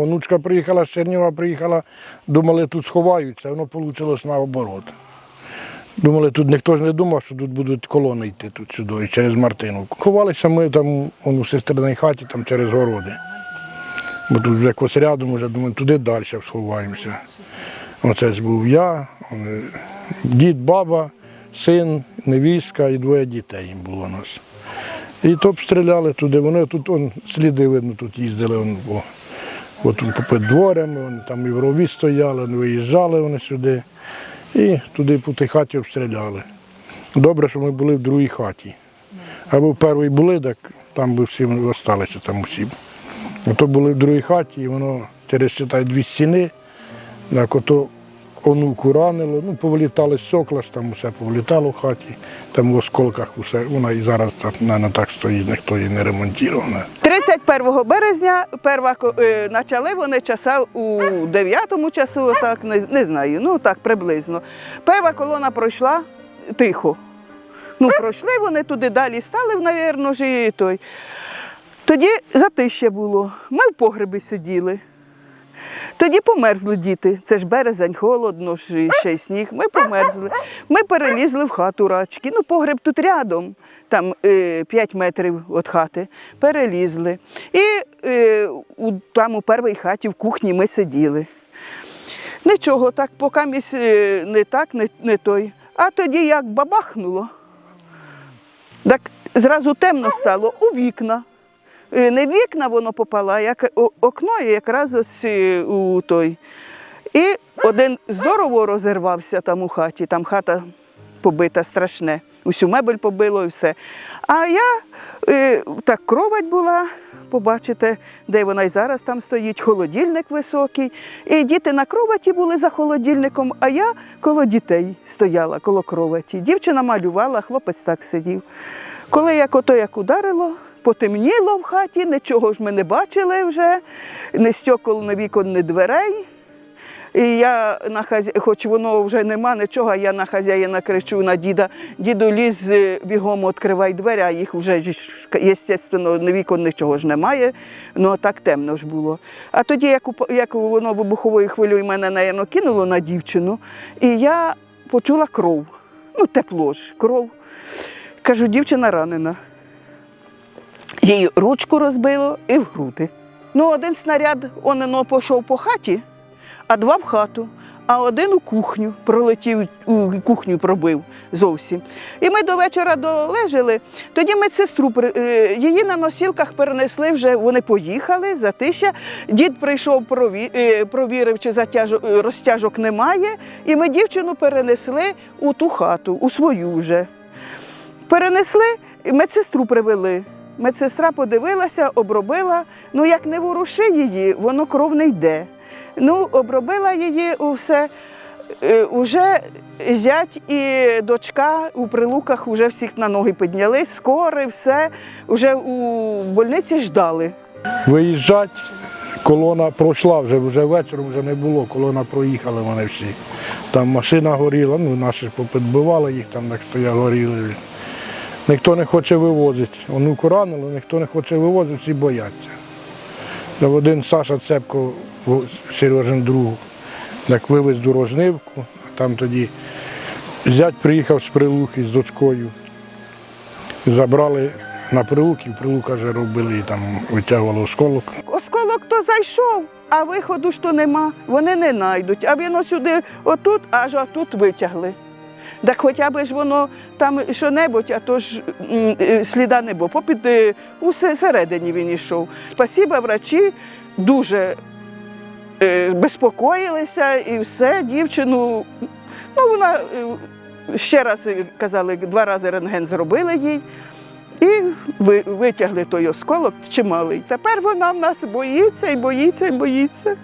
Онучка приїхала з приїхала, думали, тут сховаються, воно вийшло наоборот. Думали, тут ніхто ж не думав, що тут будуть колони йти тут сюди, через Мартину. Ховалися ми там у сестриній хаті, там через городи. Бо тут вже якось рядом, вже думаю, туди далі сховаємося. Оце був я, дід, баба, син, невістка і двоє дітей було у нас. І то обстріляли туди. Вони тут он, сліди видно, тут їздили. Он, от, тут дворами, вони там і в рові стояли, виїжджали вони сюди. І туди по тій хаті обстріляли. Добре, що ми були в другій хаті. Або в першій були, так там би всі залишилися там усі. А то були в другій хаті, і воно через читай, дві стіни, так ото онуку ранило, ну, повилітали сокла, там усе повилітало в хаті, там в осколках усе, вона і зараз так, наверно, так стоїть, ніхто її не ремонтував. 31 березня перва е, почали вони часа у 9 часу, так не, не знаю, ну так приблизно. Перша колона пройшла тихо. Ну, пройшли вони туди далі стали, ж той. Тоді затище було. Ми в погребі сиділи. Тоді померзли діти. Це ж березень, холодно, ще й сніг. Ми померзли. Ми перелізли в хату рачки. Ну, погреб тут рядом, там е, 5 метрів від хати. Перелізли. І е, там у першій хаті в кухні ми сиділи. Нічого, так, поки місь, е, не так, не, не той. А тоді як бабахнуло, так зразу темно стало у вікна. Е, Не вікна воно попало, а як окно якраз ось е, у той. І один здорово розірвався там у хаті, там хата побита страшне. Усю мебель побило і все. А я е, так кровать була, побачите, де вона і зараз там стоїть, холодильник високий. І діти на кроваті були за холодильником, а я коло дітей стояла, коло кроваті. Дівчина малювала, хлопець так сидів. Коли як ото як ударило, потемніло в хаті, нічого ж ми не бачили вже, ні стекол, ні вікон, ні дверей. І я на хазя... хоч воно вже нема нічого, я на хазяїна кричу на діда. Діду ліз е, бігом відкривай двері, а їх вже, звісно, вікон нічого ж немає. Ну так темно ж було. А тоді, як, як воно вибуховою хвилею мене, напевно, кинуло на дівчину, і я почула кров. Ну, тепло ж, кров. Кажу, дівчина ранена. Їй ручку розбило і в груди. Ну, один снаряд он оно пішов по хаті, а два в хату, а один у кухню пролетів, у кухню пробив зовсім. І ми до вечора долежали. Тоді медсестру е, її на носілках перенесли вже. Вони поїхали затища. Дід прийшов, е, провірив, чи затяжок, е, розтяжок немає. І ми дівчину перенесли у ту хату, у свою вже. Перенесли, медсестру привели. Медсестра подивилася, обробила. Ну, як не воруши її, воно кров не йде. Ну, обробила її усе. Е, Уже зять і дочка у прилуках вже всіх на ноги підняли, скори, все. Вже у больниці ждали. Виїжджать, колона пройшла, вже, вже вечором вже не було, колона проїхали вони всі. Там машина горіла, ну наші попідбивали їх, там так стоя горіли. Ніхто не хоче вивозити. Онуку ранило, ніхто не хоче вивозити, всі бояться. Та один Саша Цепко, Сережин друг, так вивез дорожнивку, а там тоді зять приїхав з прилуки з дочкою. Забрали на прилуки, прилука вже робили, там витягували осколок. Осколок то зайшов, а виходу ж то нема. Вони не знайдуть. А він ось сюди, отут, аж отут витягли. Так хоча б ж воно там що-небудь, а то ж е, сліда не було. Попід е, у се- середині він йшов. Спасіба, врачі дуже е, безпокоїлися і все, дівчину. Ну, вона ще раз казали, два рази рентген зробили їй. І ви- витягли той осколок чималий. Тепер вона в нас боїться і боїться і боїться.